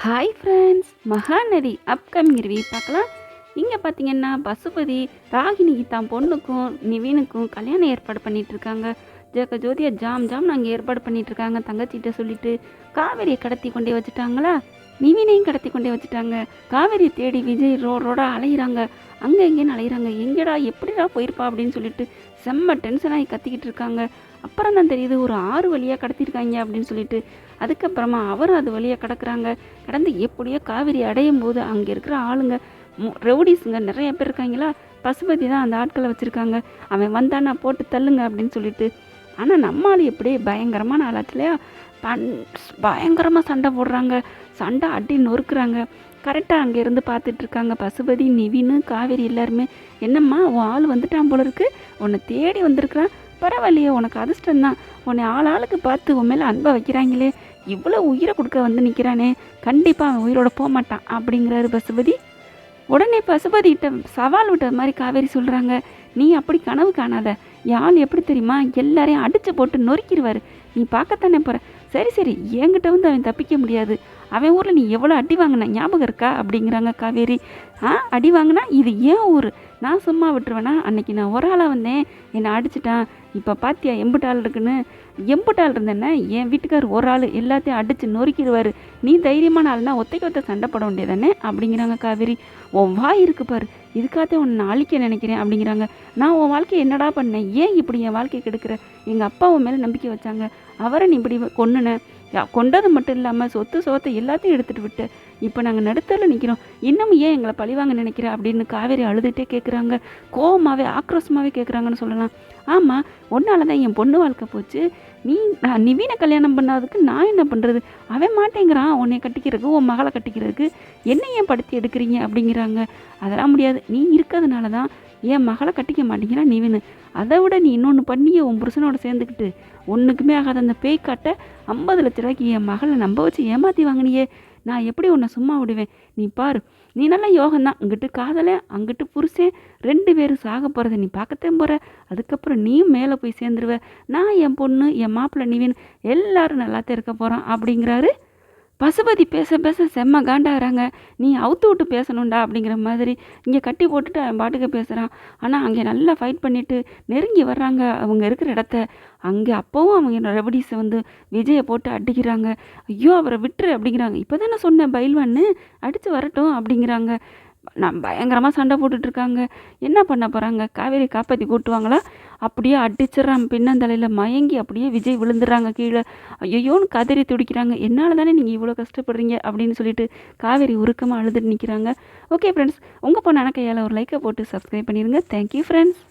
Hi friends Mahanadi upcoming review பார்க்கலாம். இங்கே பார்த்தீங்கன்னா பசுபதி ராகினிக்கு தான் பொண்ணுக்கும் நிவீனுக்கும் கல்யாணம் ஏற்பாடு பண்ணிகிட்ருக்காங்க இருக்காங்க. ஜெக ஜோதியா ஜாம் ஜாம் நாங்கள் ஏற்பாடு பண்ணிகிட்ருக்காங்க தங்கச்சிகிட்ட சொல்லிட்டு காவேரியை கடத்தி கொண்டே வச்சுட்டாங்களா? நிவீனையும் கடத்தி கொண்டே வச்சுட்டாங்க காவேரி தேடி விஜய் ரோ ரோட அலையிறாங்க. அங்கே எங்கேன்னு அலையிறாங்க. எங்கேடா எப்படிடா போயிருப்பா அப்படின்னு சொல்லிட்டு செம்ம டென்ஷனாகி கத்திக்கிட்டு இருக்காங்க. அப்புறம் தான் தெரியுது? ஒரு ஆறு வழியாக கடத்திருக்காங்க அப்படின்னு சொல்லிட்டு. அதுக்கப்புறமா அவரும் அது வழியாக கடக்குறாங்க. கடந்து எப்படியோ காவேரி அடையும் போது அங்கே இருக்கிற ஆளுங்க மு- ரவுடிஸுங்க நிறைய பேர் இருக்காங்களா? பசுபதி தான் அந்த ஆட்களை வச்சுருக்காங்க. அவன் வந்தானா போட்டு தள்ளுங்க அப்படின்னு சொல்லிட்டு ஆனால் நம்ம ஆள் எப்படி? பயங்கரமான ஆளாச்சுலையா பன் பயங்கரமாக சண்டை போடுறாங்க. சண்டை அடி நொறுக்குறாங்க. கரெக்டாக அங்கேருந்து பார்த்துட்ருக்காங்க பசுபதி நிவின்னு காவேரி எல்லாருமே. என்னம்மா உன் ஆள் வந்துட்டான் போல இருக்கு. உன்னை தேடி வந்திருக்கிறான். பரவாயில்லையே உனக்கு அதிர்ஷ்டம் தான். உன்னை ஆள் ஆளுக்கு பார்த்து உன் மேலே அன்பை வைக்கிறாங்களே. இவ்வளோ உயிரை கொடுக்க வந்து நிற்கிறானே கண்டிப்பாக அவன் உயிரோட போக மாட்டான் அப்படிங்கிறாரு பசுபதி. உடனே பசுபதிகிட்ட சவால் விட்டது மாதிரி காவேரி சொல்கிறாங்க நீ அப்படி கனவு காணாத. யாழ் எப்படி தெரியுமா? எல்லாரையும் அடித்து போட்டு நொறுக்கிடுவார். நீ பார்க்கத்தானே போகிற சரி சரி. என்கிட்ட வந்து அவன் தப்பிக்க முடியாது. அவன் ஊரில் நீ எவ்வளோ அடி வாங்கின? ஞாபகம் இருக்கா? அப்படிங்கிறாங்க காவேரி. ஆ அடி வாங்கினா இது ஏன் ஊர்? நான் சும்மா விட்டுருவேனா? அன்னைக்கு நான் ஒரு ஆளாக வந்தேன். என்னை அடிச்சிட்டான். இப்போ பாத்தியா எம்புட்டு ஆள் இருக்குன்னு? எம்புட்டு ஆள் இருந்தேன்னா என் வீட்டுக்கார் ஒரு ஆள் எல்லாத்தையும் அடித்து நொறுக்கிடுவார். நீ தைரியமான ஆள்னா ஒத்தைக்கு ஒத்த சண்டை போட வேண்டியதானே அப்படிங்கிறாங்க காவேரி. உன் வாய் இருக்கு பாரு. இதுக்காக உன்னை அழிக்க நினைக்கிறேன் அப்படிங்கிறாங்க. நான் உன் வாழ்க்கையை என்னடா பண்ணேன்? ஏன் இப்படி என் வாழ்க்கையை கெடுக்கிற? எங்கள் அப்பா உன் மேலே நம்பிக்கை வச்சாங்க. அவரை நீ இப்படி கொன்னுனேன் கொண்டது மட்டும் இல்லாமல் சொத்து சோத்தை எல்லாத்தையும் எடுத்துகிட்டு விட்டு இப்போ நாங்கள் நடுத்தரில் நிற்கிறோம் இன்னமும் ஏன் எங்களை பழிவாங்க நினைக்கிற? அப்படின்னு காவேரி அழுதுகிட்டே கேட்குறாங்க கோவமாகவே ஆக்ரோஷமாகவே கேட்குறாங்கன்னு சொல்லலாம். ஆமாம் ஒன்றால் தான் என் பொண்ணு வாழ்க்கை போச்சு. நீ நான் நிவீனை கல்யாணம் பண்ணாததுக்கு நான் என்ன பண்ணுறது அவன் மாட்டேங்கிறான். உன்னை கட்டிக்கிறதுக்கு உன் மகளை கட்டிக்கிறதுக்கு. என்ன ஏன் படுத்தி எடுக்கிறீங்க? அப்படிங்கிறாங்க. அதெல்லாம் முடியாது. நீ இருக்கிறதுனால தான் என் மகளை கட்டிக்க மாட்டேங்கிறான் நிவின்னு அதை விட நீ இன்னொன்று பண்ணியே உன் புருஷனோட சேர்ந்துக்கிட்டு. ஒன்றுக்குமே ஆகாத அந்த பேய் ஐம்பது லட்ச ரூபாய்க்கு என் மகளை நம்ப வச்சு ஏமாற்றி வாங்கினியே. நான் எப்படி உன்னை சும்மா விடுவேன்? நீ பாரு நீ நல்ல யோகம்தான். அங்கிட்டு காதலை அங்கிட்டு புருஷன் ரெண்டு பேரும் சாக போகிறத நீ பார்க்கத்தான் போகிற அதுக்கப்புறம் நீயும் மேலே போய் சேர்ந்துருவ. நான் என் பொண்ணு என் மாப்பிள்ளை நிவின் எல்லாரும் நல்லாத்தான் இருக்க போகிறோம் அப்படிங்கிறாரு பசுபதி பேச பேச செம்ம காண்டாகிறாங்க. நீ அவுத்து விட்டு பேசணும்டா அப்படிங்கிற மாதிரி இங்கே கட்டி போட்டுட்டு அவன் பாட்டுக்கு பேசுகிறான் ஆனால் அங்கே நல்லா ஃபைட் பண்ணிட்டு நெருங்கி வர்றாங்க அவங்க இருக்கிற இடத்த. அங்கே அப்போவும் அவங்க ரெவடிஸை வந்து விஜயை போட்டு அடிக்கிறாங்க. ஐயோ அவரை விட்டுரு அப்படிங்கிறாங்க. இப்போ தானே சொன்னேன் பயில்வான்னு அடித்து வரட்டும் அப்படிங்கிறாங்க. நான் பயங்கரமாக சண்டை போட்டுட்ருக்காங்க. என்ன பண்ண போகிறாங்க காவேரி காப்பாற்றி கூட்டுவாங்களா? அப்படியே அடிச்சிடறான். பின்னந்தலையில் மயங்கி அப்படியே விஜய் விழுந்துடுறாங்க கீழே. ஐயோன்னு கதறி துடிக்கிறாங்க. என்னால் தானே நீங்கள் இவ்வளோ கஷ்டப்படுறீங்க? அப்படின்னு சொல்லிட்டு காவேரி உருக்கமாக அழுதுட்டு நிற்கிறாங்க ஓகே ஃப்ரெண்ட்ஸ் உங்கள் பொண்ணான கையால் ஒரு லைக்கை போட்டு சப்ஸ்கிரைப் பண்ணிடுங்க தேங்க்யூ ஃப்ரெண்ட்ஸ்